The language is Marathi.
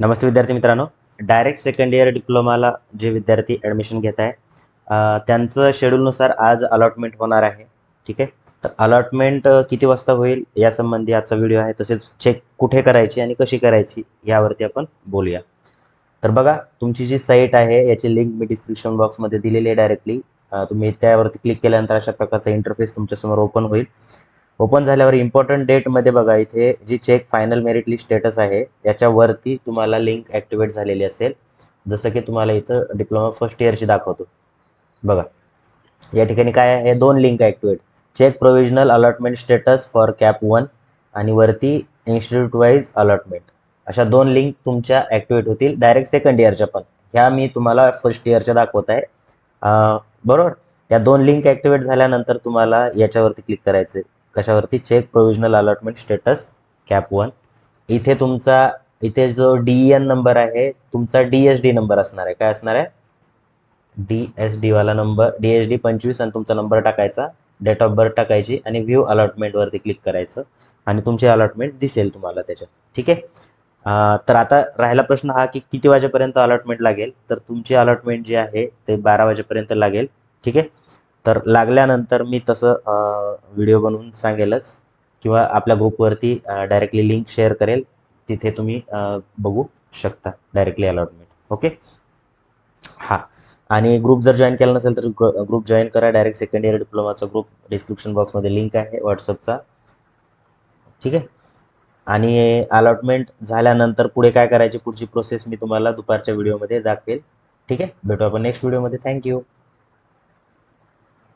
नमस्ते विद्यार्थी मित्रांनो. डायरेक्ट सेकंड इयर डिप्लोमाला जे विद्यार्थी ॲडमिशन घेत आहे त्यांचं शेड्यूलनुसार आज अलॉटमेंट होणार आहे. ठीक आहे? तर अलॉटमेंट किती वाजता होईल यासंबंधी आजचा व्हिडिओ आहे. तसेच चेक कुठे करायची आणि कशी करायची यावरती आपण बोलूया. तर बघा तुमची जी साईट आहे याची लिंक मी डिस्क्रिप्शन बॉक्समध्ये दिलेली आहे डायरेक्टली तुम्ही त्यावरती क्लिक केल्यानंतर अशा प्रकारचा इंटरफेस तुमच्यासमोर ओपन होईल. ओपन झाल्यावर इम्पॉर्टंट डेटमध्ये बघा इथे जी check final merit list status आहे याच्यावरती तुम्हाला लिंक ॲक्टिवेट झालेली असेल. जसं की तुम्हाला इथं डिप्लोमा फर्स्ट इयरची दाखवतो. बघा. या ठिकाणी काय आहे? दोन link activate check provisional allotment status for CAP one आणि वरती इन्स्टिट्यूट वाईज अलॉटमेंट अशा दोन लिंक तुमच्या ॲक्टिवेट होतील. डायरेक्ट सेकंड इयरच्या पण. ह्या मी तुम्हाला फर्स्ट इयरच्या दाखवत आहे. बरोबर? या दोन लिंक ॲक्टिवेट झाल्यानंतर तुम्हाला याच्यावरती क्लिक करायचं आहे कशावरती? Check provisional allotment status CAP one इथे तुमचा इथे जो डी एन नंबर आहे तुमचा डी एस डी नंबर असणार आहे. काय असणार आहे? डी एस डीवाला नंबर डी एस डी पंचवीस आणि तुमचा नंबर टाकायचा डेट ऑफ बर्थ टाकायची आणि व्ह्यू अलॉटमेंटवरती क्लिक करायचं. आणि तुमची अलॉटमेंट दिसेल तुम्हाला त्याच्यात. ठीक आहे? तर आता राहिला प्रश्न हा की किती वाजेपर्यंत अलॉटमेंट लागेल? तर तुमची अलॉटमेंट जी आहे ते बारा वाजेपर्यंत लागेल. ठीक आहे? तर लागल्यानंतर मी तसं व्हिडिओ बनवून सांगेलच किंवा आपल्या ग्रुपवरती डायरेक्टली लिंक शेअर करेल. तिथे तुम्ही बघू शकता डायरेक्टली अलॉटमेंट. ओके? हां. आणि ग्रुप जर जॉईन केला नसेल तर ग्रुप जॉईन करा. डायरेक्ट सेकंड इयर डिप्लोमाचा ग्रुप डिस्क्रिप्शन बॉक्समध्ये लिंक आहे व्हॉट्सअपचा. ठीक आहे? आणि अलॉटमेंट झाल्यानंतर पुढे काय करायची पुढची प्रोसेस मी तुम्हाला दुपारच्या व्हिडिओमध्ये दाखवेल. ठीक आहे? भेटू आपण नेक्स्ट व्हिडिओमध्ये. थँक्यू